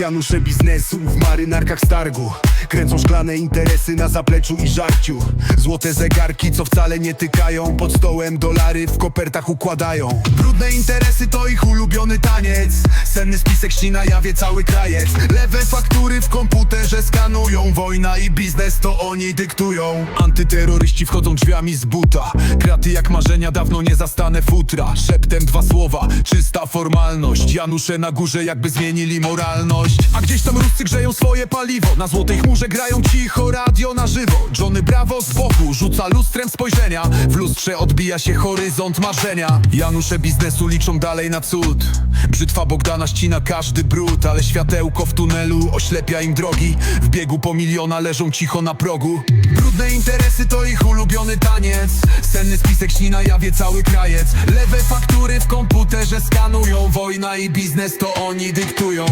Janusze biznesu w marynarkach stargu Kręcą szklane interesy na zapleczu i żarciu. Złote zegarki, co wcale nie tykają. Pod stołem dolary w kopertach układają. Brudne interesy to ich ulubiony taniec. Senny spisek śni na jawie cały krajec. Lewe faktury w komputerze skanują. Wojna i biznes to oni dyktują. Antyterroryści wchodzą drzwiami z buta. Kraty jak marzenia dawno nie zastane futra. Szeptem dwa słowa, czysta formalność. Janusze na górze jakby zmienili moralność. A gdzieś tam Ruscy grzeją swoje paliwo. Na złotej chmurze grają cicho radio na żywo. Johnny Bravo z boku rzuca lustrem spojrzenia. W lustrze odbija się horyzont marzenia. Janusze biznesu liczą dalej na cud. Brzytwa Bogdana ścina każdy brud Ale światełko w tunelu oślepia im drogi. W biegu po miliona leżą cicho na progu. Brudne interesy to ich ulubiony taniec. Senny spisek śni na jawie cały krajec. Lewe faktury w komputerze skanują. Wojna i biznes to oni dyktują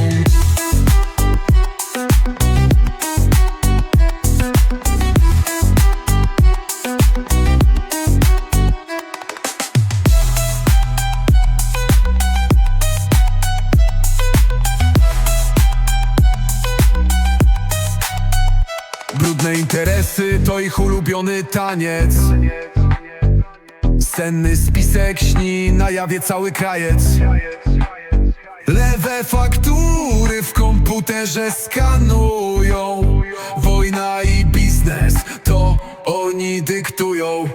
Brudne interesy to ich ulubiony taniec. Senny spisek śni na jawie cały krajec. Lewe faktury w komputerze skanują. Wojna i biznes to oni dyktują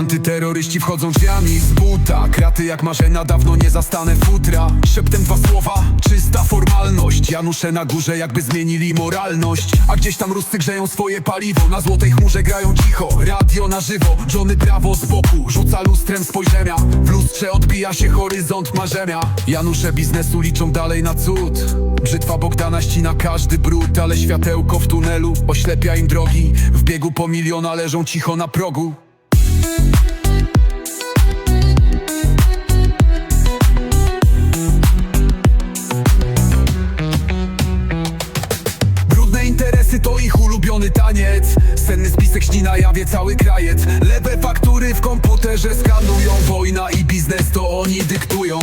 Antyterroryści wchodzą drzwiami z buta. Kraty jak marzenia dawno nie zastane futra. Szeptem dwa słowa, czysta formalność. Janusze na górze jakby zmienili moralność. A gdzieś tam Ruscy grzeją swoje paliwo. Na złotej chmurze grają cicho, radio na żywo. Johnny Bravo z boku, rzuca lustrem spojrzenia. W lustrze odbija się horyzont marzenia. Janusze biznesu liczą dalej na cud. Brzytwa Bogdana ścina każdy brud Ale światełko w tunelu oślepia im drogi. W biegu po miliona leżą cicho na progu to ich ulubiony taniec. Senny spisek śni na jawie cały krajec. Lewe faktury w komputerze skanują. Wojna i biznes to oni dyktują